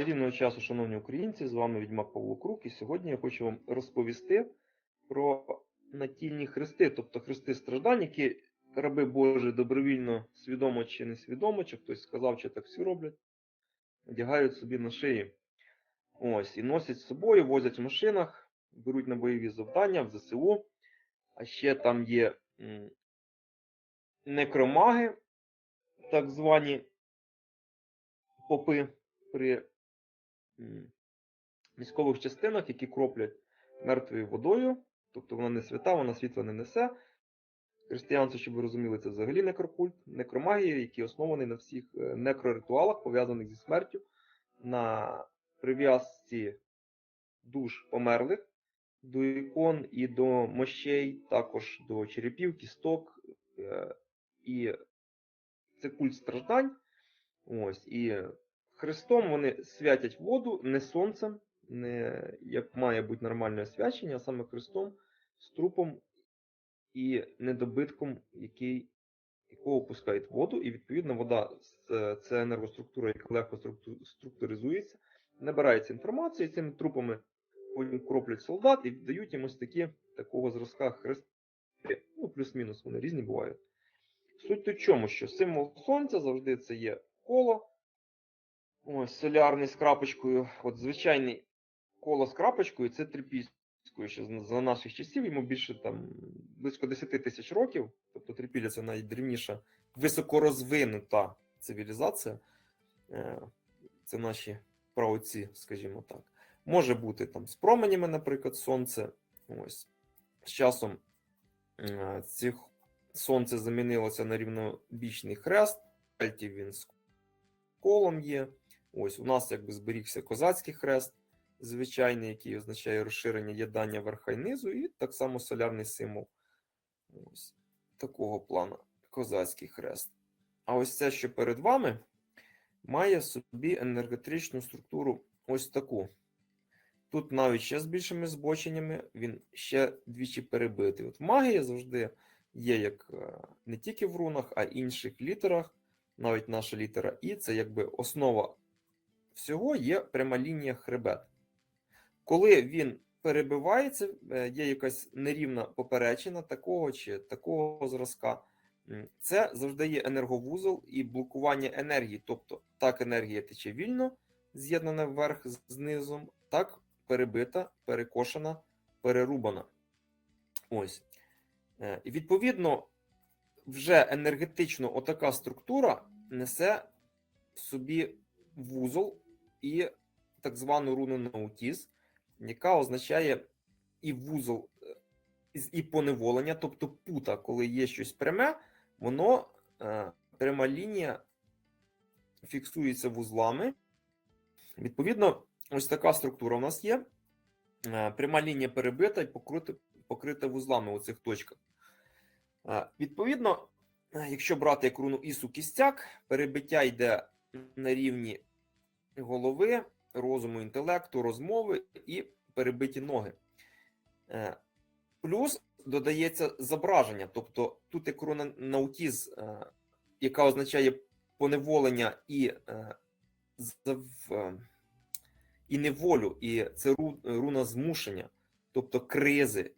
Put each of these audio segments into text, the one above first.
Чарівного часу, шановні українці, з вами Відьмак Павло Крук, і сьогодні я хочу вам розповісти про натільні хрести, тобто хрести страждань, які раби Божі добровільно, свідомо чи несвідомо, чи хтось сказав, чи так всі роблять, одягають собі на шиї. Ось, і носять з собою, возять в машинах, беруть на бойові завдання в ЗСУ. А ще там є некромаги, так звані попи при військових частинах, які кроплять мертвою водою. Тобто вона не свята, вона світла не несе. Християнство, щоб ви розуміли, це взагалі некрокульт, некромагія, який оснований на всіх е, некроритуалах, пов'язаних зі смертю, на прив'язці душ померлих до ікон і до мощей, також до черепів, кісток. е, І це культ страждань. Ось, і Христом вони святять воду не сонцем, не як має бути нормальне освячення, а саме Христом з трупом і недобитком, який, якого пускають воду, і відповідно вода це енергоструктура, яка легко структуризується, набирається інформація, і цими трупами потім кроплять солдат і віддають їм ось такі такого зразка хрести. Ну, плюс-мінус, вони різні бувають. Суть в чому, що символ сонця завжди це є коло. Ось солярний з крапочкою. От звичайний коло з крапочкою це трипільською, ще за наших часів, йому більше там близько 10 тисяч років. Тобто трипілля це найдрівніша, високорозвинута цивілізація. Е, Це наші праотці, скажімо так. Може бути там з променями, наприклад, сонце. Ось. З часом е, цих сонце замінилося на рівнобічний хрест. Альті він з колом є. Ось у нас якби зберігся козацький хрест, звичайний, який означає розширення єднання верха і низу, і так само солярний символ. Ось такого плану козацький хрест. А ось це, що перед вами, має собі енергетричну структуру ось таку. Тут навіть ще з більшими збоченнями він ще двічі перебитий. От магія завжди є як е, не тільки в рунах, а й інших літерах. Навіть наша літера І це якби основа всього є пряма лінія хребет. Коли він перебивається, е, є якась нерівна поперечина такого чи такого зразка. Це завжди є енерговузол і блокування енергії. Тобто так енергія тече вільно, з'єднана вверх з з так перебита, перекошена, перерубана. Ось. Е, відповідно, вже енергетично отака структура несе в собі вузол і так звану руну наутіз, яка означає і вузол, е, і поневолення, тобто пута, коли є щось пряме, воно е, пряма лінія фіксується вузлами. Відповідно, ось така структура у нас є. Е, Пряма лінія перебита і покрита, покрита вузлами у цих точках. Відповідно, якщо брати як руну Ісу кістяк, перебиття йде на рівні голови, розуму, інтелекту, розмови і перебиті ноги. Е, Плюс додається зображення, тобто тут як руна наутіз, е, яка означає поневолення і, е, і неволю, і це руна змушення, тобто кризи,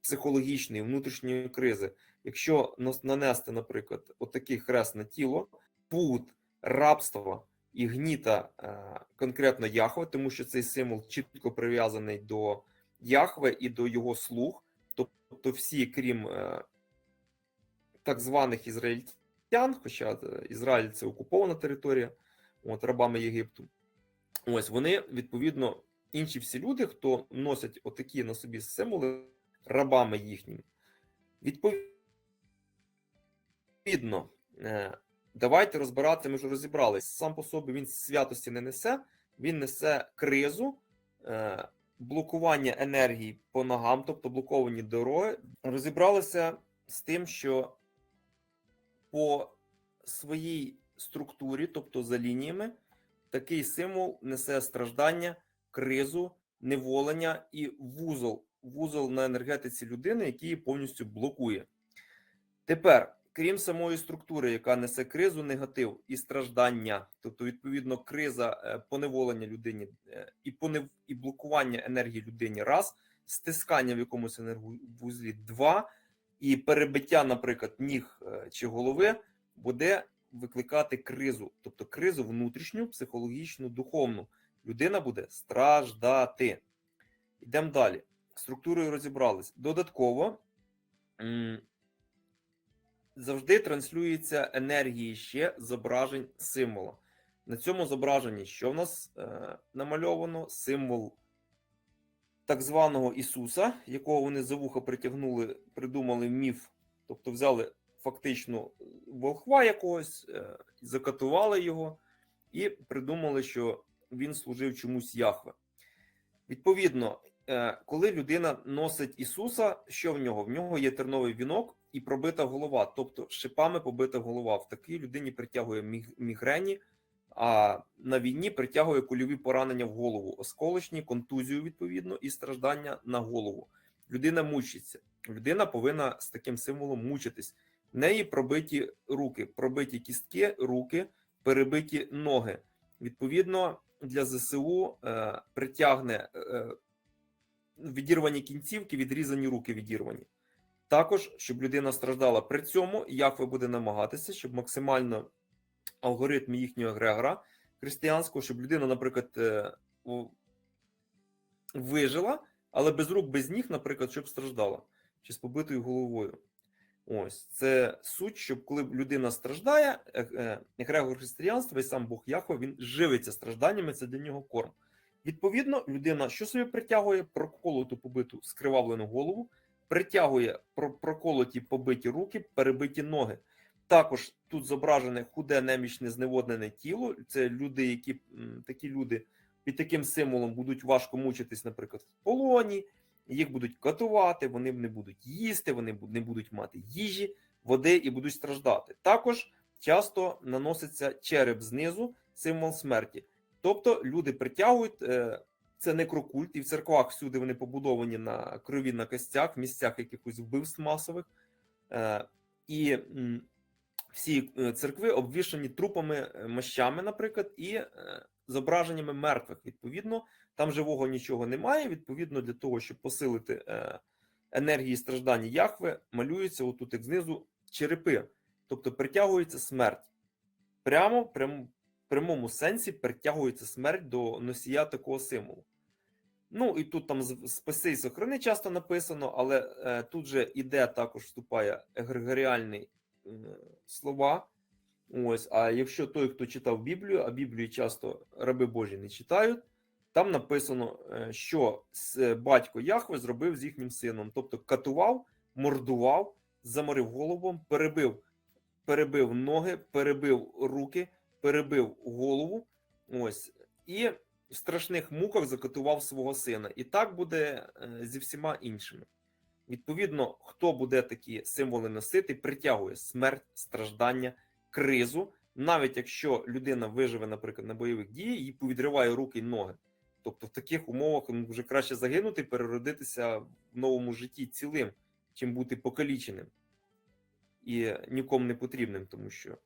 психологічної, внутрішньої кризи. Якщо нанести, наприклад, отакий хрест на тіло, пут, рабство і гніта е, конкретно Яхве, тому що цей символ чітко прив'язаний до Яхве і до його слуг, тобто всі, крім е, так званих ізраїльтян, хоча е, Ізраїль це окупована територія, от рабами Єгипту. Ось вони відповідно інші всі люди, хто носять отакі на собі символи рабами їхніми. Відповідно, давайте розбирати, ми вже розібрались. Сам по собі він святості не несе, він несе кризу, е, блокування енергії по ногам, тобто блоковані дороги. Розібралися з тим, що по своїй структурі, тобто за лініями, такий символ несе страждання, кризу, неволення і вузол, вузол на енергетиці людини, який повністю блокує. Тепер крім самої структури, яка несе кризу, негатив і страждання, тобто, відповідно, криза е, поневолення людині е, і понев... і блокування енергії людині раз, стискання в якомусь енерговузлі два, і перебиття, наприклад, ніг е, чи голови буде викликати кризу, тобто кризу внутрішню, психологічну, духовну. Людина буде страждати. Йдемо далі. Структурою розібрались. Додатково завжди транслюється енергії ще зображень символа. На цьому зображенні, що в нас е, намальовано? Символ так званого Ісуса, якого вони за вуха притягнули, придумали міф, тобто взяли фактично волхва якогось, е, закатували його і придумали, що він служив чомусь Яхве. Відповідно, коли людина носить Ісуса, що в нього? В нього є терновий вінок і пробита голова, тобто шипами побита голова. В такій людині притягує міг- мігрені, а на війні притягує кульові поранення в голову, осколочні, контузію, відповідно, і страждання на голову. Людина мучиться. Людина повинна з таким символом мучитись. В неї пробиті руки, пробиті кістки, руки, перебиті ноги. Відповідно, для ЗСУ е, притягне е, відірвані кінцівки, відрізані руки відірвані. Також, щоб людина страждала. При цьому Яхве буде намагатися, щоб максимально алгоритм їхнього егрегора християнського, щоб людина, наприклад, е, вижила, але без рук, без ніг, наприклад, щоб страждала, чи з побитою головою. Ось це суть, щоб коли людина страждає, е- е, егрегор християнства і сам Бог Яхве, він живиться стражданнями, це для нього корм. Відповідно, людина що собі притягує проколоту побиту скривавлену голову, притягує про- проколоті побиті руки, перебиті ноги. Також тут зображене худе немічне зневоднене тіло. Це люди, які такі люди під таким символом будуть важко мучитись, наприклад, в полоні. Їх будуть катувати, вони не будуть їсти, вони не будуть мати їжі, води і будуть страждати. Також часто наноситься череп знизу, символ смерті. Тобто люди притягують е, це некрокульт, і в церквах всюди вони побудовані на крові на костях, в місцях якихось вбивств масових. Е, І всі е, церкви обвішані трупами, мощами, наприклад, і зображеннями мертвих. Відповідно, там живого нічого немає. Відповідно, для того, щоб посилити енергії страждання Яхве, малюються отут як знизу черепи, тобто притягується смерть. Прямо в прям, прямому сенсі притягується смерть до носія такого символу. Ну і тут там спаси і сохрани часто написано, але е, тут же іде також вступає егрегоріальний е, слова. Ось, а якщо той, хто читав Біблію, а Біблію часто раби Божі не читають, там написано, е, що с- батько Яхве зробив з їхнім сином, тобто катував, мордував, заморив головом, перебив, перебив ноги, перебив руки, перебив голову. Ось, і в страшних муках закатував свого сина. І так буде е, зі всіма іншими. Відповідно, хто буде такі символи носити, притягує смерть, страждання, кризу, навіть якщо людина виживе, наприклад, на бойових діях, їй повідриває руки й ноги. Тобто в таких умовах ну, вже краще загинути, переродитися в новому житті цілим, чим бути покаліченим і нікому не потрібним, тому що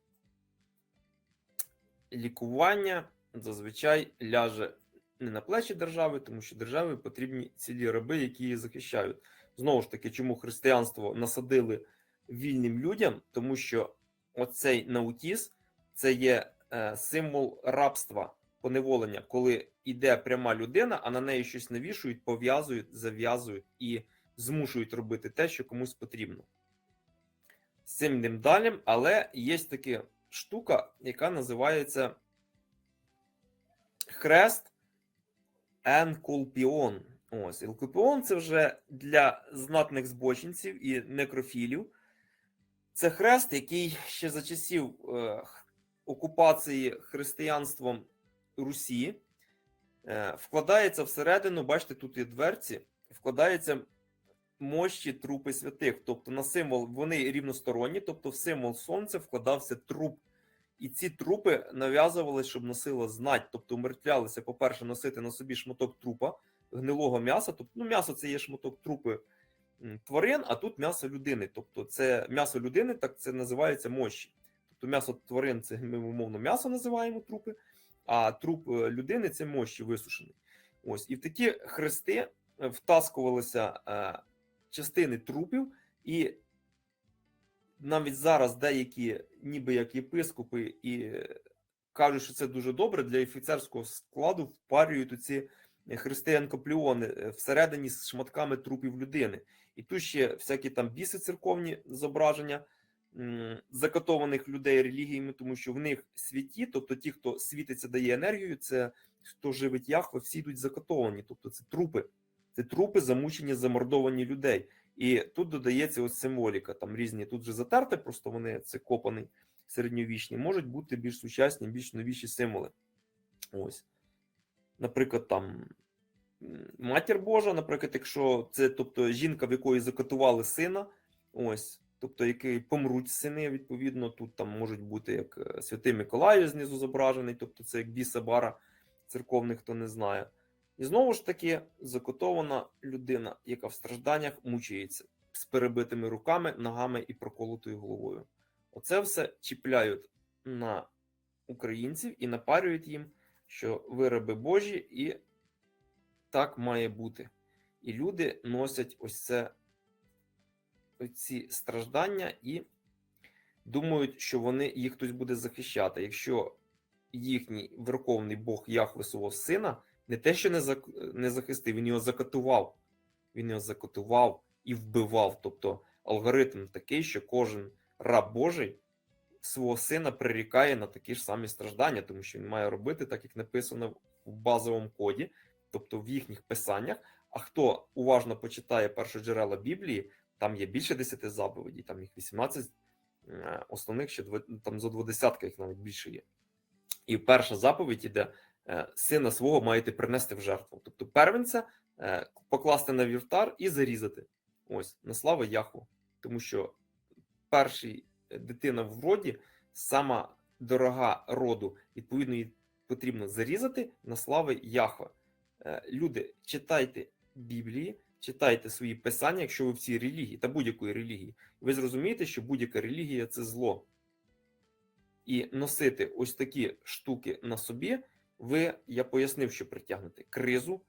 лікування зазвичай ляже не на плечі держави, тому що державі потрібні цілі раби, які її захищають. Знову ж таки, чому християнство насадили вільним людям, тому що оцей наутіз це є е, символ рабства, поневолення, коли йде пряма людина, а на неї щось навішують, пов'язують, зав'язують і змушують робити те, що комусь потрібно. З цим йдемо далі, але є така штука, яка називається хрест Енкулпіон. Ось, Енкулпіон це вже для знатних збочинців і некрофілів. Це хрест, який ще за часів е, окупації християнством Русі е, вкладається всередину, бачите, тут є дверці, вкладається мощі трупи святих. Тобто на символ вони рівносторонні, тобто в символ сонця вкладався труп. І ці трупи нав'язували, щоб носила знать, тобто умертвлялися, по-перше, носити на собі шматок трупа, гнилого м'яса. Тобто, ну, м'ясо це є шматок трупи тварин, а тут м'ясо людини. Тобто, це м'ясо людини, так це називається мощі. Тобто м'ясо тварин це ми умовно м'ясо називаємо трупи, а труп е, людини це мощі висушений. Ось і в такі хрести е, втаскувалися е, частини трупів, і навіть зараз деякі, ніби як єпископи, і е, кажуть, що це дуже добре для офіцерського складу впарюють оці християнкопліони е, всередині з шматками трупів людини. І тут ще всякі там біси церковні зображення закатованих людей релігіями, тому що в них святі, тобто ті, хто світиться, дає енергію, це хто живить Яхве, всі йдуть закатовані. Тобто це трупи. Це трупи замучені, замордовані людей. І тут додається ось символіка. Там різні тут же затерти, просто вони це копаний середньовічні, можуть бути більш сучасні, більш новіші символи. Ось. Наприклад, там матір Божа, наприклад, якщо це тобто жінка, в якої закатували сина, ось, тобто який помруть сини, відповідно, тут там можуть бути як е, Святий Миколай знизу зображений, тобто це як біса бара церковних, хто не знає. І знову ж таки закотована людина, яка в стражданнях мучається з перебитими руками, ногами і проколотою головою. Оце все чіпляють на українців і напарюють їм, що вироби Божі, і так має бути. І люди носять ось це ці страждання і думають, що вони їх хтось буде захищати. Якщо їхній верховний Бог Яхве свого сина не те, що не, зак... не захистив, він його закатував. Він його закатував і вбивав. Тобто алгоритм такий, що кожен раб Божий свого сина прирікає на такі ж самі страждання, тому що він має робити так, як написано в базовому коді, тобто в їхніх писаннях. А хто уважно почитає першоджерела Біблії, там є більше 10 заповідей, там їх 18 е, основних, ще там зо дводесятка їх навіть більше є. І перша заповідь іде: сина свого маєте принести в жертву. Тобто первенця е, покласти на вівтар і зарізати. Ось, на славу Яхву. Тому що перший е, дитина в роді сама дорога роду, відповідно, її потрібно зарізати на слави Яхве. Е, Люди, читайте Біблії, читайте свої писання, якщо ви в цій релігії та будь-якої релігії. Ви зрозумієте, що будь-яка релігія це зло. І носити ось такі штуки на собі, ви, я пояснив, що притягнете кризу,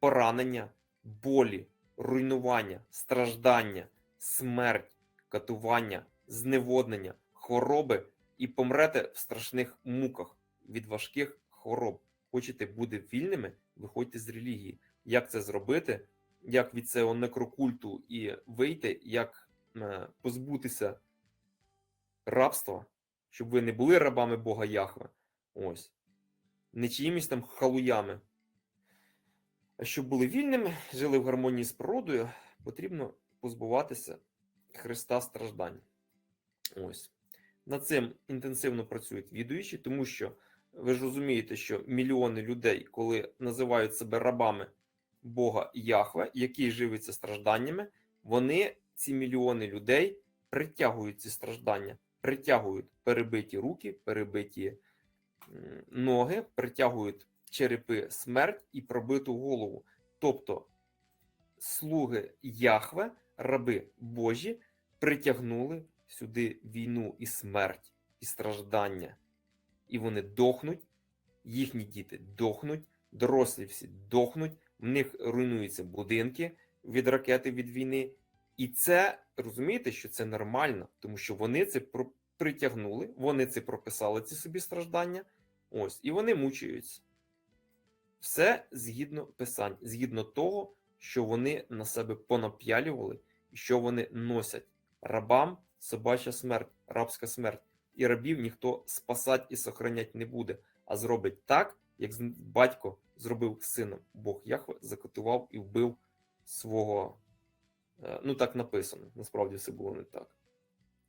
поранення, болі, руйнування, страждання, смерть, катування, зневоднення, хвороби і помрете в страшних муках від важких хвороб. Хочете бути вільними, виходьте з релігії. Як це зробити? Як від цього некрокульту і вийти, як е, позбутися рабства, щоб ви не були рабами Бога Яхве. Ось. Не чиїмось там халуями. А щоб були вільними, жили в гармонії з природою, потрібно позбуватися Христа страждань. Ось. Над цим інтенсивно працюють відуючі, тому що ви ж розумієте, що мільйони людей, коли називають себе рабами Бога Яхве, який живиться стражданнями, вони, ці мільйони людей, притягують ці страждання, притягують перебиті руки, перебиті ноги, притягують черепи смерть і пробиту голову. Тобто слуги Яхве, раби Божі, притягнули сюди війну і смерть, і страждання. І вони дохнуть, їхні діти дохнуть, дорослі всі дохнуть, в них руйнуються будинки від ракети від війни. І це розумієте, що це нормально, тому що вони це притягнули, вони це прописали ці собі страждання. Ось, і вони мучаються. Все згідно писань, згідно того, що вони на себе понап'ялювали і що вони носять. Рабам собача смерть, рабська смерть. І рабів ніхто спасати і сохранять не буде, а зробить так, як батько зробив сином. Бог Яхве закотував і вбив свого. е, Ну, так написано. Насправді все було не так.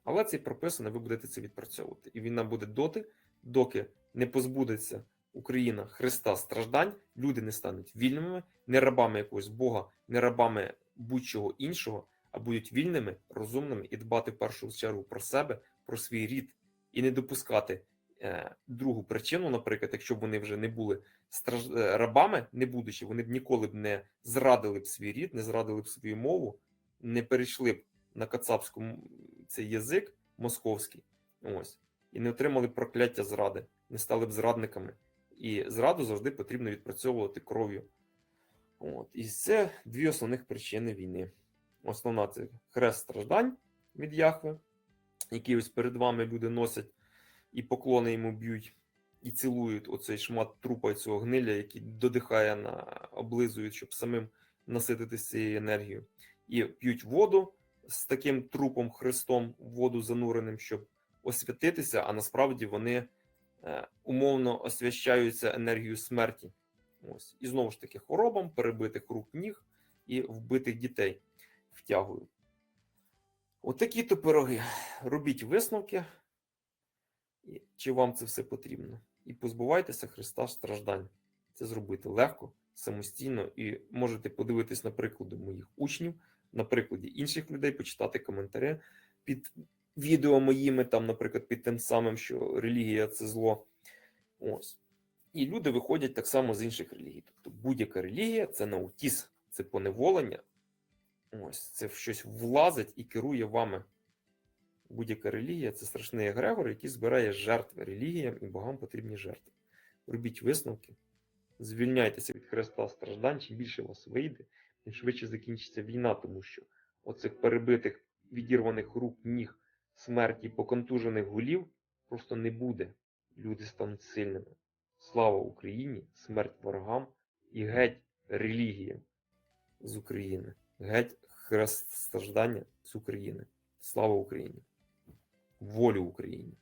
Але це прописано, ви будете це відпрацьовувати. І війна буде доти, доки не позбудеться Україна Христа страждань, люди не стануть вільними, не рабами якогось Бога, не рабами будь-чого іншого, а будуть вільними, розумними і дбати в першу чергу про себе, про свій рід, і не допускати е, другу причину, наприклад, якщо б вони вже не були страж... е, рабами, не будучи, вони б ніколи б не зрадили б свій рід, не зрадили б свою мову, не перейшли б на кацапську м- цей язик московський, ось, і не отримали прокляття зради, не стали б зрадниками. І зраду завжди потрібно відпрацьовувати кров'ю. От. І це дві основних причини війни. Основна це хрест страждань від Яхве, який ось перед вами люди носять і поклони йому б'ють, і цілують оцей шмат трупа цього гниля, який додихає на облизують, щоб самим насититися цією енергією. І п'ють воду з таким трупом Христом, в воду зануреним, щоб освятитися, а насправді вони е, умовно освящаються енергією смерті. Ось. І знову ж таки, хворобам, перебитих рук ніг і вбитих дітей втягують. Отакі то пироги. Робіть висновки, чи вам це все потрібно. І позбувайтеся Христа страждань. Це зробити легко, самостійно, і можете подивитись на приклади моїх учнів, на прикладі інших людей, почитати коментарі під відео моїми, там, наприклад, під тим самим, що релігія це зло. Ось. І люди виходять так само з інших релігій. Тобто будь-яка релігія це наутіс, це поневолення. Ось це щось влазить і керує вами. Будь-яка релігія це страшний егрегор, який збирає жертви релігіям і богам потрібні жертви. Робіть висновки, звільняйтеся від хреста страждань, чим більше вас вийде, тим швидше закінчиться війна, тому що оцих перебитих, відірваних рук, ніг, смерті, поконтужених голів просто не буде. Люди стануть сильними. Слава Україні, смерть ворогам і геть релігіям з України. Геть хрест страждання з України. Слава Україні! Волю Україні!